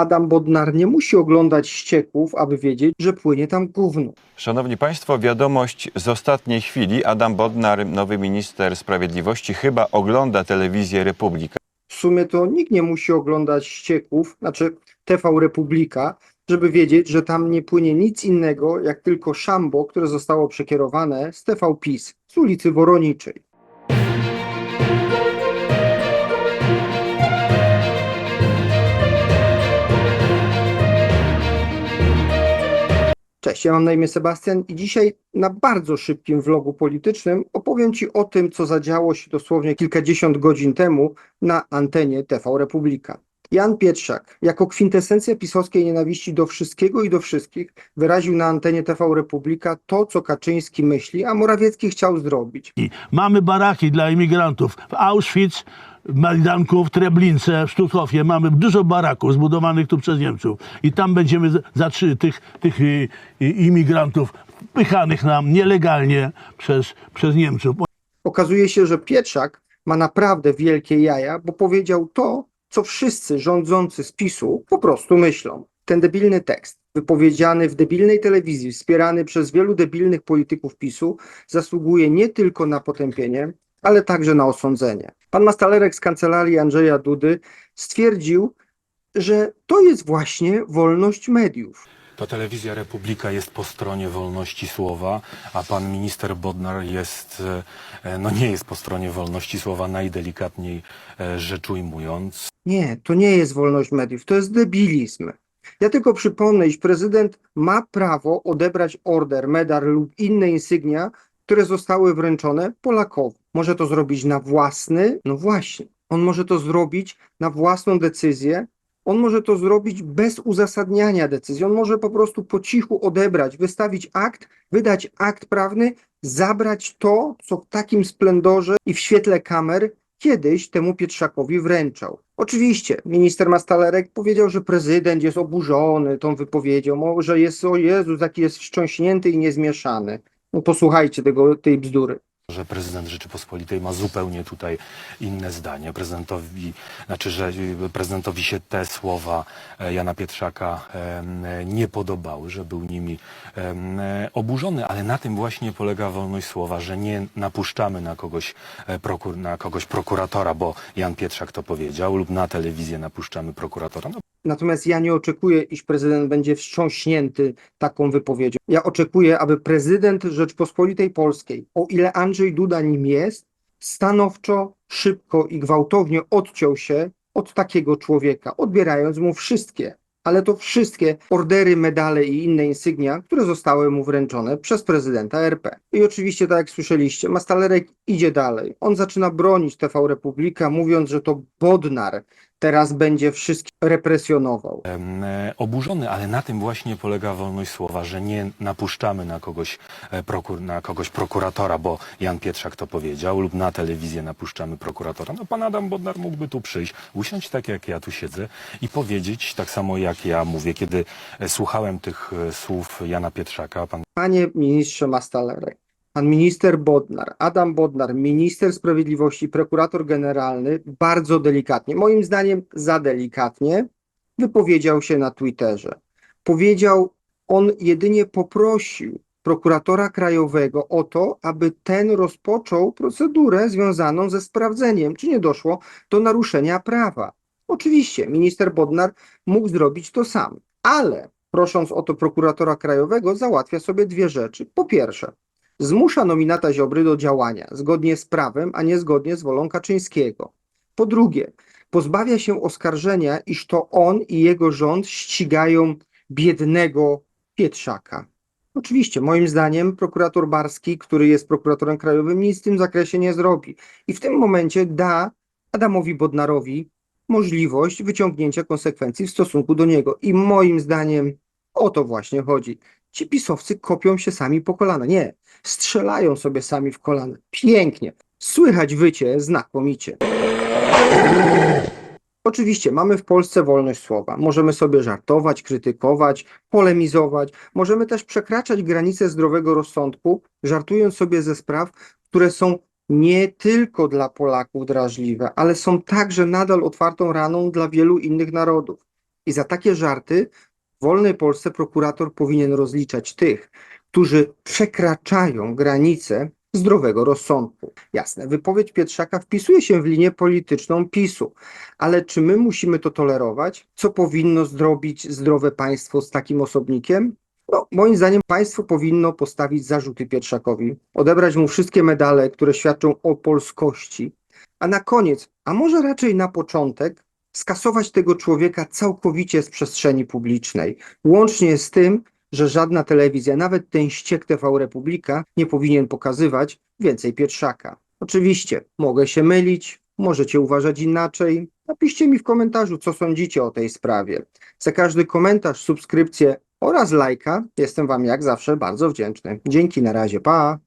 Adam Bodnar nie musi oglądać ścieków, aby wiedzieć, że płynie tam gówno. Szanowni Państwo, wiadomość z ostatniej chwili. Adam Bodnar, nowy minister sprawiedliwości, chyba ogląda telewizję Republika. W sumie to nikt nie musi oglądać ścieków, znaczy TV Republika, żeby wiedzieć, że tam nie płynie nic innego, jak tylko szambo, które zostało przekierowane z TV PiS, z ulicy Woroniczej. Cześć, ja mam na imię Sebastian i dzisiaj na bardzo szybkim vlogu politycznym opowiem Ci o tym, co zadziało się dosłownie kilkadziesiąt godzin temu na antenie TV Republika. Jan Pietrzak, jako kwintesencja pisowskiej nienawiści do wszystkiego i do wszystkich, wyraził na antenie TV Republika to, co Kaczyński myśli, a Morawiecki chciał zrobić. Mamy baraki dla imigrantów. W Auschwitz, w Majdanku, w Treblince, w Sztuthofie mamy dużo baraków zbudowanych tu przez Niemców. I tam będziemy za- trzy tych, tych y, y, imigrantów wpychanych nam nielegalnie przez, przez Niemców. Okazuje się, że Pietrzak ma naprawdę wielkie jaja, bo powiedział to, co wszyscy rządzący z PiSu po prostu myślą. Ten debilny tekst, wypowiedziany w debilnej telewizji, wspierany przez wielu debilnych polityków PiSu, zasługuje nie tylko na potępienie, ale także na osądzenie. Pan Mastalerek z kancelarii Andrzeja Dudy stwierdził, że to jest właśnie wolność mediów. To telewizja Republika jest po stronie wolności słowa, a pan minister Bodnar jest, e, no nie jest po stronie wolności słowa, najdelikatniej e, rzecz ujmując. Nie, to nie jest wolność mediów, to jest debilizm. Ja tylko przypomnę, iż prezydent ma prawo odebrać order, medal lub inne insygnia, które zostały wręczone Polakowi. Może to zrobić na własny, no właśnie, on może to zrobić na własną decyzję, on może to zrobić bez uzasadniania decyzji, on może po prostu po cichu odebrać, wystawić akt, wydać akt prawny, zabrać to, co w takim splendorze i w świetle kamer kiedyś temu Pietrzakowi wręczał. Oczywiście minister Mastalerek powiedział, że prezydent jest oburzony tą wypowiedzią, może jest, o Jezu, jaki jest wstrząśnięty i niezmieszany. No posłuchajcie tego, tej bzdury. Że prezydent Rzeczypospolitej ma zupełnie tutaj inne zdanie. Prezydentowi, znaczy, że y, prezydentowi się te słowa e, Jana Pietrzaka nie podobały, że był nimi e, oburzony, ale na tym właśnie polega wolność słowa, że nie napuszczamy na kogoś, e, prokur, na kogoś prokuratora, bo Jan Pietrzak to powiedział, lub na telewizję napuszczamy prokuratora. No, Natomiast ja nie oczekuję, iż prezydent będzie wstrząśnięty taką wypowiedzią. Ja oczekuję, aby prezydent Rzeczpospolitej Polskiej, o ile Andrzej Duda nim jest, stanowczo, szybko i gwałtownie odciął się od takiego człowieka, odbierając mu wszystkie, ale to wszystkie ordery, medale i inne insygnia, które zostały mu wręczone przez prezydenta RP. I oczywiście, tak jak słyszeliście, Mastalerek idzie dalej. On zaczyna bronić TV Republika, mówiąc, że to Bodnar teraz będzie wszystkich represjonował. e, oburzony, ale na tym właśnie polega wolność słowa, że nie napuszczamy na kogoś, e, prokur, na kogoś prokuratora, bo Jan Pietrzak to powiedział, lub na telewizję napuszczamy prokuratora. No pan Adam Bodnar mógłby tu przyjść, usiąść tak jak ja tu siedzę i powiedzieć tak samo jak ja mówię, kiedy e, słuchałem tych słów Jana Pietrzaka, pan Panie ministrze Mastalerek, pan minister Bodnar, Adam Bodnar, minister sprawiedliwości, prokurator generalny, bardzo delikatnie, moim zdaniem za delikatnie, wypowiedział się na Twitterze. Powiedział, on jedynie poprosił prokuratora krajowego o to, aby ten rozpoczął procedurę związaną ze sprawdzeniem, czy nie doszło do naruszenia prawa. Oczywiście minister Bodnar mógł zrobić to sam, ale prosząc o to prokuratora krajowego, załatwia sobie dwie rzeczy. Po pierwsze, zmusza nominata Ziobry do działania zgodnie z prawem, a nie zgodnie z wolą Kaczyńskiego. Po drugie, pozbawia się oskarżenia, iż to on i jego rząd ścigają biednego Pietrzaka. Oczywiście, moim zdaniem, prokurator Barski, który jest prokuratorem krajowym, nic w tym zakresie nie zrobi. I w tym momencie da Adamowi Bodnarowi możliwość wyciągnięcia konsekwencji w stosunku do niego. I moim zdaniem o to właśnie chodzi. Ci pisowcy kopią się sami po kolana. Nie, strzelają sobie sami w kolana. Pięknie. Słychać wycie znakomicie. Oczywiście mamy w Polsce wolność słowa. Możemy sobie żartować, krytykować, polemizować. Możemy też przekraczać granice zdrowego rozsądku, żartując sobie ze spraw, które są nie tylko dla Polaków drażliwe, ale są także nadal otwartą raną dla wielu innych narodów. I za takie żarty w wolnej Polsce prokurator powinien rozliczać tych, którzy przekraczają granice zdrowego rozsądku. Jasne, wypowiedź Pietrzaka wpisuje się w linię polityczną PiSu, ale czy my musimy to tolerować? Co powinno zrobić zdrowe państwo z takim osobnikiem? No, moim zdaniem państwo powinno postawić zarzuty Pietrzakowi, odebrać mu wszystkie medale, które świadczą o polskości, a na koniec, a może raczej na początek, skasować tego człowieka całkowicie z przestrzeni publicznej, łącznie z tym, że żadna telewizja, nawet ten ściek TV Republika, nie powinien pokazywać więcej Pietrzaka. Oczywiście, mogę się mylić, możecie uważać inaczej. Napiszcie mi w komentarzu, co sądzicie o tej sprawie. Za każdy komentarz, subskrypcję oraz lajka jestem Wam jak zawsze bardzo wdzięczny. Dzięki, na razie, pa!